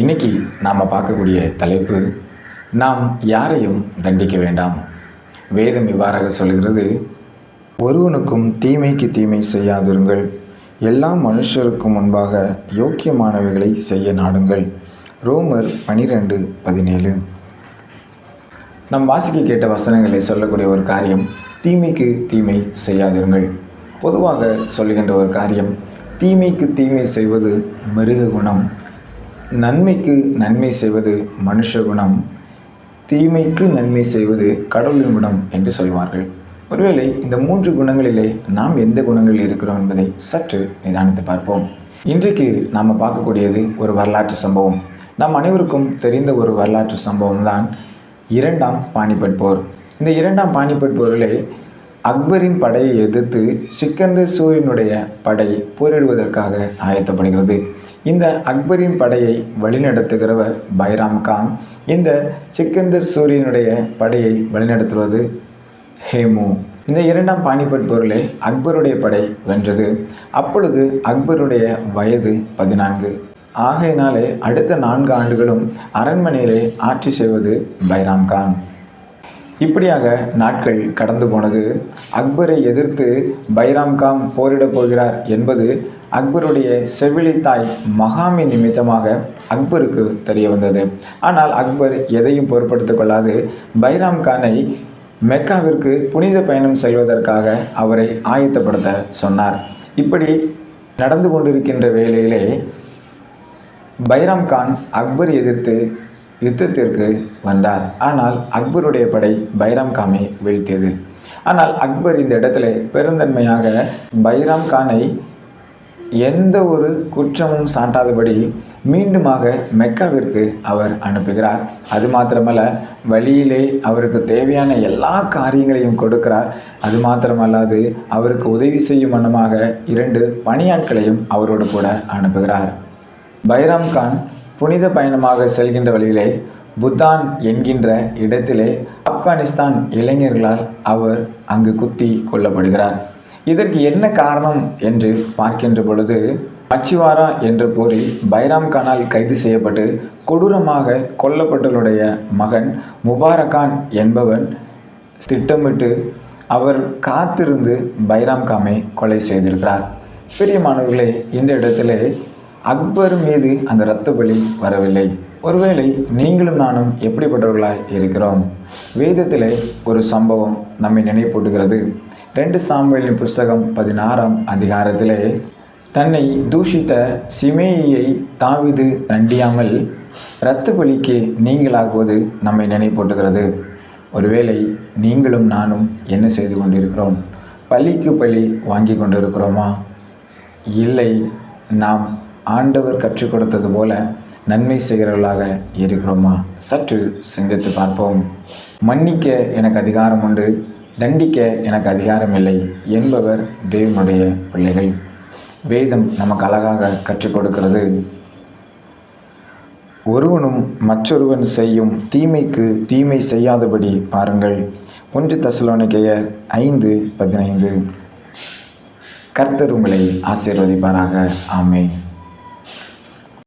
இன்னைக்கு நாம் பார்க்கக்கூடிய தலைப்பு நாம் யாரையும் தண்டிக்க வேண்டாம். வேதம் இவ்வாறாக சொல்கிறது ஒருவனுக்கும் தீமைக்கு தீமை செய்யாதிருங்கள். எல்லா மனுஷருக்கும் முன்பாக யோக்கியமானவைகளை செய்ய நாடுங்கள். ரோமர் பனிரெண்டு பதினேழு. நம் வாசிக்க கேட்ட வசனங்களை சொல்லக்கூடிய ஒரு காரியம் தீமைக்கு தீமை செய்யாதிருங்கள். பொதுவாக சொல்லுகின்ற ஒரு காரியம் தீமைக்கு தீமை செய்வது மிருக குணம். நன்மைக்கு நன்மை செய்வது மனுஷ குணம். தீமைக்கு நன்மை செய்வது கடவுளின் குணம் என்று சொல்வார்கள். ஒருவேளை இந்த மூன்று குணங்களிலே நாம் எந்த குணங்களில் இருக்கிறோம் என்பதை சற்று நிதானித்து பார்ப்போம். இன்றைக்கு நாம் பார்க்கக்கூடியது ஒரு வரலாற்று சம்பவம். நம் அனைவருக்கும் தெரிந்த ஒரு வரலாற்று சம்பவம் தான் இரண்டாம் பாணிபட் போர். இந்த இரண்டாம் பாணிபட் போரிலே அக்பரின் படையை எதிர்த்து சிக்கந்தர் சூரியனுடைய படை போரிடுவதற்காக ஆயத்தப்படுகிறது. இந்த அக்பரின் படையை வழிநடத்துகிறவர் பைராம் கான். இந்த சிக்கந்தர் சூரியனுடைய படையை வழிநடத்துவது ஹேமு. இந்த இரண்டாம் பாணிபட் போரிலே அக்பருடைய படை வென்றது. அப்பொழுது அக்பருடைய வயது பதினான்கு. ஆகையினாலே அடுத்த நான்கு ஆண்டுகளும் அரண்மனையிலே ஆட்சி செய்வது பைராம் கான். இப்படியாக நாட்கள் கடந்து போனது. அக்பரை எதிர்த்து பைராம் காம் போரிடப் போகிறார் என்பது அக்பருடைய செவிலித்தாய் மகாமி நிமித்தமாக அக்பருக்கு தெரிய வந்தது. ஆனால் அக்பர் எதையும் பொருட்படுத்திக் கொள்ளாது. பைராம் கானை மெக்காவிற்கு புனித பயணம் செய்வதற்காக அவரை ஆயத்தப்படுத்த சொன்னார். இப்படி நடந்து கொண்டிருக்கின்ற வேளையிலே பைராம் கான் அக்பர் எதிர்த்து யுத்தத்திற்கு வந்தார். ஆனால் அக்பருடைய படை பைராம் காமை வீழ்த்தியது. ஆனால் அக்பர் இந்த இடத்துல பெருந்தன்மையாக பைராம் கானை எந்த ஒரு குற்றமும் சாட்டாதபடி மீண்டுமாக மெக்காவிற்கு அவர் அனுப்புகிறார். அது மாத்திரமல்ல வழியிலே அவருக்கு தேவையான எல்லா காரியங்களையும் கொடுக்கிறார். அது மாத்திரமல்லாது அவருக்கு உதவி செய்யும் வண்ணமாக இரண்டு பணியாட்களையும் அவரோடு கூட அனுப்புகிறார். பைராம் கான் புனித பயணமாக செல்கின்ற வழியிலே புத்தான் என்கின்ற இடத்திலே ஆப்கானிஸ்தான் இளைஞர்களால் அவர் அங்கு குத்தி கொல்லப்படுகிறார். இதற்கு என்ன காரணம் என்று பார்க்கின்ற பொழுது அச்சிவாரா என்ற போரில் பைராம் கானால் கைது செய்யப்பட்டு கொடூரமாக கொல்லப்பட்டவருடைய மகன் முபாரகான் என்பவன் திட்டமிட்டு அவர் காத்திருந்து பைராம் காமை கொலை செய்திருக்கிறார். பெரியமானவர்களே இந்த இடத்திலே அக்பர் மீது அந்த இரத்த பலி வரவில்லை. ஒருவேளை நீங்களும் நானும் எப்படிப்பட்டவர்களாய் இருக்கிறோம்? வேதத்திலே ஒரு சம்பவம் நம்மை நினைப்பூட்டுகிறது. ரெண்டு சாம்பலின் புஸ்தகம் பதினாறாம் அதிகாரத்திலே தன்னை தூஷித்த சிமேயை தாவிது தண்டியாமல் இரத்த பலிக்கு நீங்களாகுவது நம்மை நினைப்பூட்டுகிறது. ஒருவேளை நீங்களும் நானும் என்ன செய்து கொண்டிருக்கிறோம்? பலிக்கு பலி வாங்கி கொண்டிருக்கிறோமா? இல்லை நாம் ஆண்டவர் கற்றுக் கொடுத்தது போல நன்மை செய்கிறவர்களாக இருக்கிறோமா? சற்று சிந்தித்து பார்ப்போம். மன்னிக்க எனக்கு அதிகாரம் உண்டு தண்டிக்க எனக்கு அதிகாரம் இல்லை என்பவர் தேவனுடைய பிள்ளைகள். வேதம் நமக்கு அழகாக கற்றுக் கொடுக்கிறது. ஒருவனும் மற்றொருவன் செய்யும் தீமைக்கு தீமை செய்யாதபடி பாருங்கள். ஒன்று தசலோனிக்கையர் ஐந்து பதினைந்து. கர்த்தர் உங்களை ஆசீர்வதிப்பாராக. ஆமேன்.